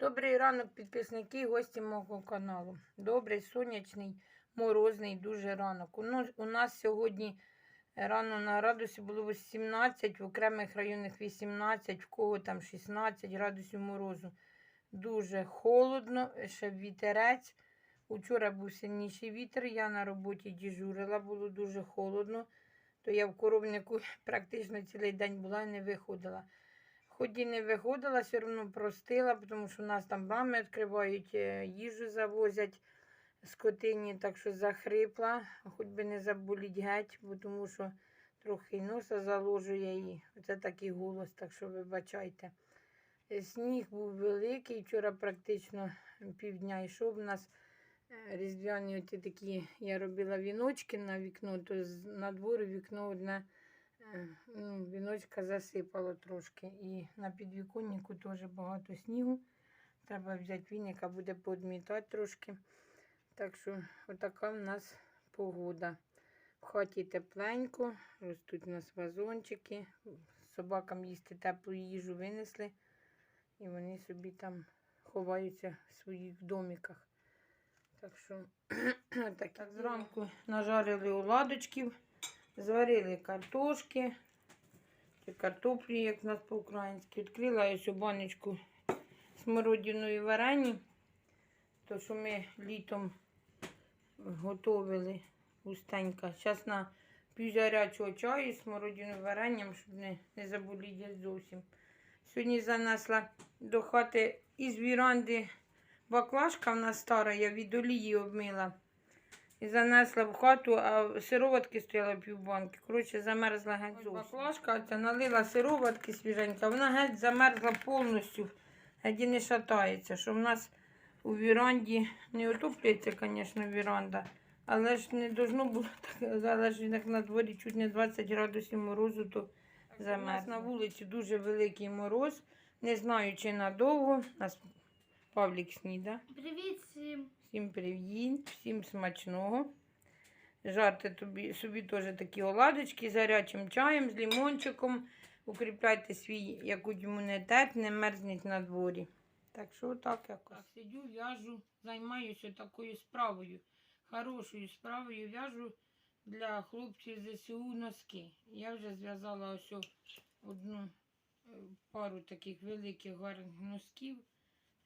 Добрий ранок, підписники і гості мого каналу. Добрий, сонячний, морозний, дуже ранок. У нас, сьогодні рано на градусі було 17, в окремих районах 18, в кого там 16 градусів морозу. Дуже холодно, ще вітерець. Учора був сильніший вітер, я на роботі діжурила, було дуже холодно, то я в коровнику практично цілий день була і не виходила. Хоч і не виходила, все одно простила, тому що у нас там брами відкривають, е, їжу завозять скотині, так що захрипла, хоч би не заболіть геть, бо тому що трохи носа заложує і це такий голос, так що вибачайте. Е, Сніг був великий, вчора практично півдня йшов у нас е, різдвяні оті такі, я робила віночки на вікно, то з- на дворі вікно одне ну, віночка засипало трошки. І на підвіконнику теж багато снігу. Треба взяти віника, буде подмітати трошки. Так що отака в нас погода. В хаті тепленько, ростуть у нас вазончики. Собакам їсти теплу їжу винесли. І вони собі там ховаються в своїх домиках. Так що так, так зранку нажарили оладочків. Зварили картошки, чи картоплі, як в нас по-українськи. Відкрила у баночку смородиної варені. То, що ми літом готували густенько. Зараз на півзарячого чаю з смородиною варенням, щоб не, не заболіти зовсім. Сьогодні занесла до хати із віранди баклажка в нас стара, я від олії обмила. І занесла в хату, а сироватки стояла півбанки. Коротше, замерзла геть зовсім. Баклажка оця налила сироватки свіженька, вона геть замерзла повністю, геть і не шатається. Що в нас у віранді не отоплюється, звісно, віранда. Але ж не должно було так, але ж як на дворі чуть не 20 градусів морозу, то замерз. У нас на вулиці дуже великий мороз. Не знаю, чи надовго. Нас Павлік сніда. Привіт всім. Всім привіт, всім смачного. Жарте тобі, собі теж такі оладочки з гарячим чаєм, з лимончиком. Укріпляйте свій як імунітет, не мерзніть на дворі. Так що так якось. Так, сидю, в'яжу, займаюся такою справою. Хорошою справою в'яжу для хлопців ЗСУ носки. Я вже зв'язала ось одну е, пару таких великих гарних носків.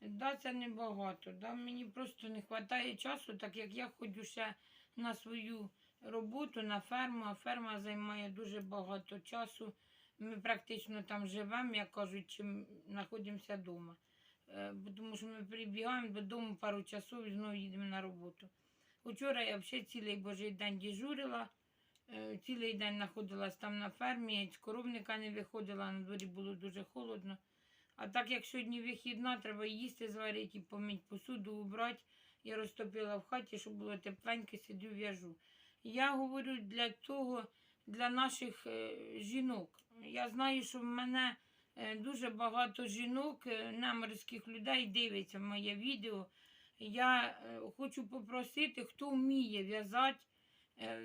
Да, це небагато. Да, мені просто не вистачає часу, так як я ходжу ще на свою роботу, на ферму, а ферма займає дуже багато часу. Ми практично там живемо, як кажуть, чим знаходимося вдома. Е, Тому що ми прибігаємо додому пару часов і знову їдемо на роботу. Учора я взагалі цілий божий день дежурила, е, цілий день знаходилась там на фермі, з коровника не виходила, на дворі було дуже холодно. А так як сьогодні вихідна, треба їсти зварити, помити посуду, убрати. Я розтопила в хаті, щоб було тепленьке, сидю в'яжу. Я говорю для того, для наших е, жінок. Я знаю, що в мене е, дуже багато жінок, е, неморських людей дивиться моє відео. Я хочу попросити, хто вміє в'язати,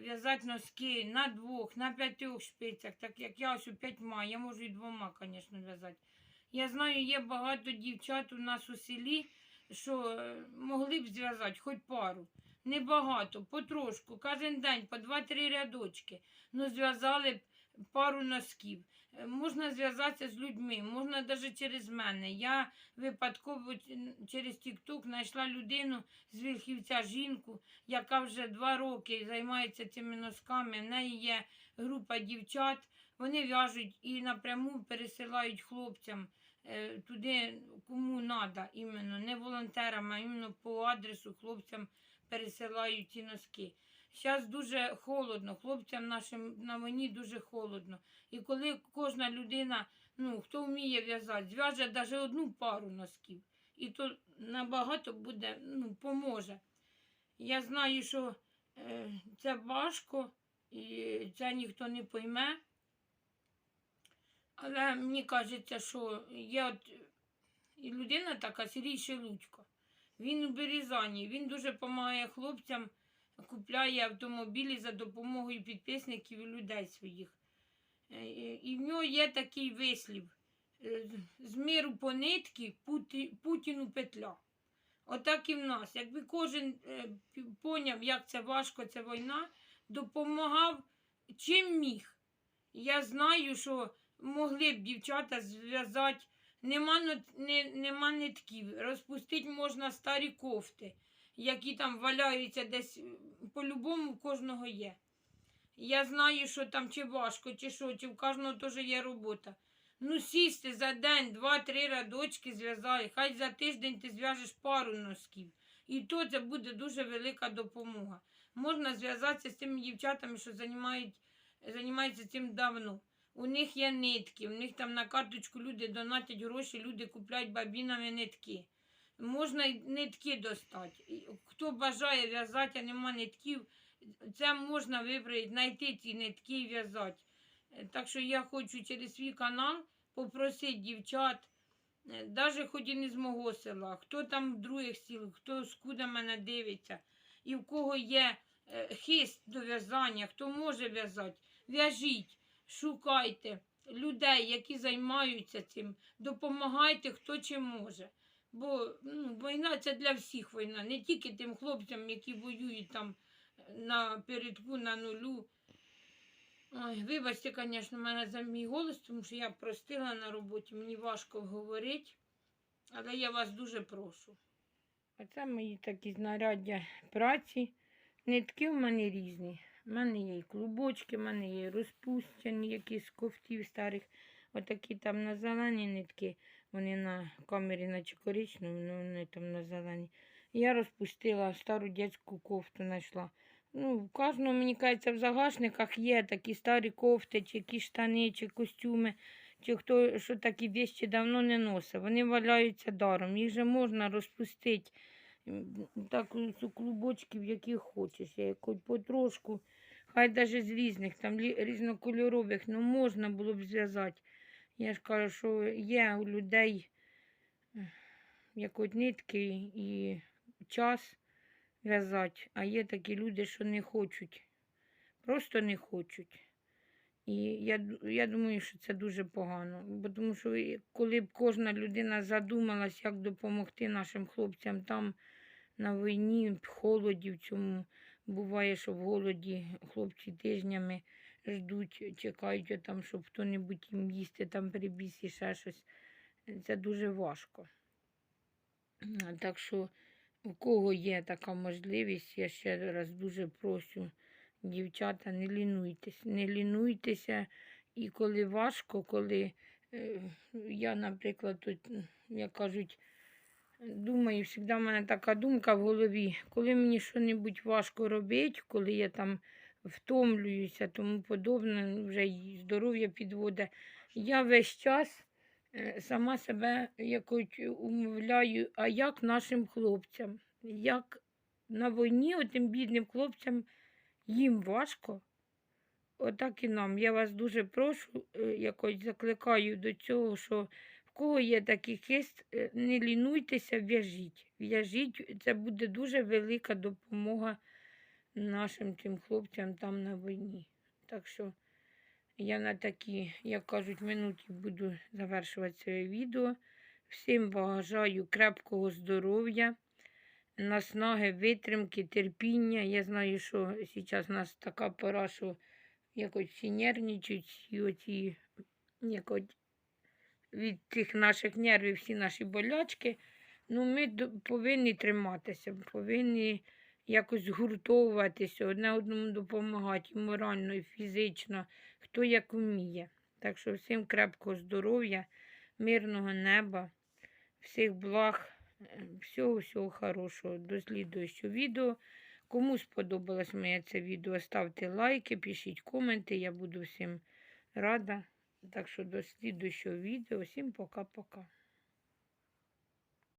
в'язати носки на двох, на п'ятьох шпицях, так як я ось у п'ятьма, я можу і двома, звісно, в'язати. Я знаю, є багато дівчат у нас у селі, що е, могли б зв'язати хоч пару. Небагато, потрошку, кожен день по 2-3 рядочки. Ну, зв'язали б пару носків. Е, Можна зв'язатися з людьми, можна навіть через мене. Я випадково через TikTok знайшла людину з Вільхівця жінку, яка вже два роки займається цими носками. В неї є група дівчат. Вони в'яжуть і напряму пересилають хлопцям е, туди, кому треба, іменно, не волонтерам, а іменно по адресу хлопцям пересилають ці носки. Зараз дуже холодно, хлопцям нашим на війні дуже холодно. І коли кожна людина, ну, хто вміє в'язати, зв'яже навіть одну пару носків, і то набагато буде, ну, поможе. Я знаю, що е, це важко, і це ніхто не пойме. Але мені кажеться, що є от і людина така, Сергій Шелудько. Він у Березані, він дуже допомагає хлопцям, купляє автомобілі за допомогою підписників і людей своїх. Е, І в нього є такий вислів. е, з миру по нитки Путі, Путіну петля. Отак і в нас. Якби кожен е, поняв, як це важко, ця війна, допомагав чим міг. Я знаю, що могли б дівчата зв'язати, нема, не, нема нитків, розпустити можна старі кофти, які там валяються десь, по-любому в кожного є. Я знаю, що там чи важко, чи що, чи в кожного теж є робота. Ну, сісти за день, два-три рядочки зв'язали, хай за тиждень ти зв'яжеш пару носків. І то це буде дуже велика допомога. Можна зв'язатися з тими дівчатами, що займають, займаються цим давно. У них є нитки, у них там на карточку люди донатять гроші, люди купляють бабінами нитки. Можна й нитки достати. Хто бажає в'язати, а нема нитків, це можна вибрати, знайти ці нитки і в'язати. Е, Так що я хочу через свій канал попросити дівчат, навіть хоч і не з мого села, хто там в других сіл, хто скуда мене дивиться, і в кого є е, хист до в'язання, хто може в'язати, в'яжіть, шукайте людей, які займаються цим, допомагайте, хто чим може. Бо ну, війна це для всіх війна, не тільки тим хлопцям, які воюють там е, на передку, на нулю. Ой, вибачте, звісно, мене за мій голос, тому що я простила на роботі, мені важко говорити, але я вас дуже прошу. Оце мої такі знаряддя праці. Нитки в мене різні. У мене є і клубочки, в мене є і розпустяні, якісь з кофтів старих. Отакі там на зелені нитки, вони на камері наче коричневі, але вони там на зелені. Я розпустила стару дитячу кофту знайшла. Ну, в кожному, мені кажеться, в загашниках є такі старі кофти, чи які штани, чи костюми, чи хто що такі вещі давно не носив. Вони валяються даром. Їх же можна розпустити так з клубочків, яких хочеш. Я якось потрошку, хай навіть з різних, там різнокольорових, ну можна було б зв'язати. Я ж кажу, що є у людей ех, як от нитки і час в'язати, а є такі люди, що не хочуть, просто не хочуть. І я, я думаю, що це дуже погано. Бо тому що коли б кожна людина задумалась, як допомогти нашим хлопцям там на війні, в холоді в цьому. Буває, що в голоді хлопці тижнями ждуть, чекають, там, щоб хто-небудь їм їсти, там прибіс і ще щось. Це дуже важко. Так що у кого є така можливість, я ще раз дуже прошу, дівчата, не лінуйтесь, не лінуйтеся. І коли важко, коли е, я, наприклад, тут, як кажуть, думаю, завжди в мене така думка в голові, коли мені щось важко робити, коли я там втомлююся, тому подобне, вже й здоров'я підводить, я весь час е, сама себе якось умовляю, а як нашим хлопцям, як на війні отим бідним хлопцям їм важко. Отак і нам. Я вас дуже прошу, е, якось закликаю до цього, що кого є такий хист, е, не лінуйтеся, в'яжіть. В'яжіть, це буде дуже велика допомога нашим цим хлопцям там на війні. Так що я на такій, як кажуть, минуті буду завершувати це відео. Всім бажаю крепкого здоров'я, наснаги, витримки, терпіння. Я знаю, що зараз у нас така пора, що якось всі нервничають, і оці якось від тих наших нервів всі наші болячки. Ну, ми повинні триматися, повинні якось згуртовуватися, одне одному допомагати і морально, і фізично, хто як вміє. Так що всім крепкого здоров'я, мирного неба, всіх благ, е, всього всього хорошого. До слідуючого відео. Кому сподобалось моє це відео, ставте лайки, пишіть коменти. Я буду всім рада. Так що до слідуючого відео. Всім пока-пока.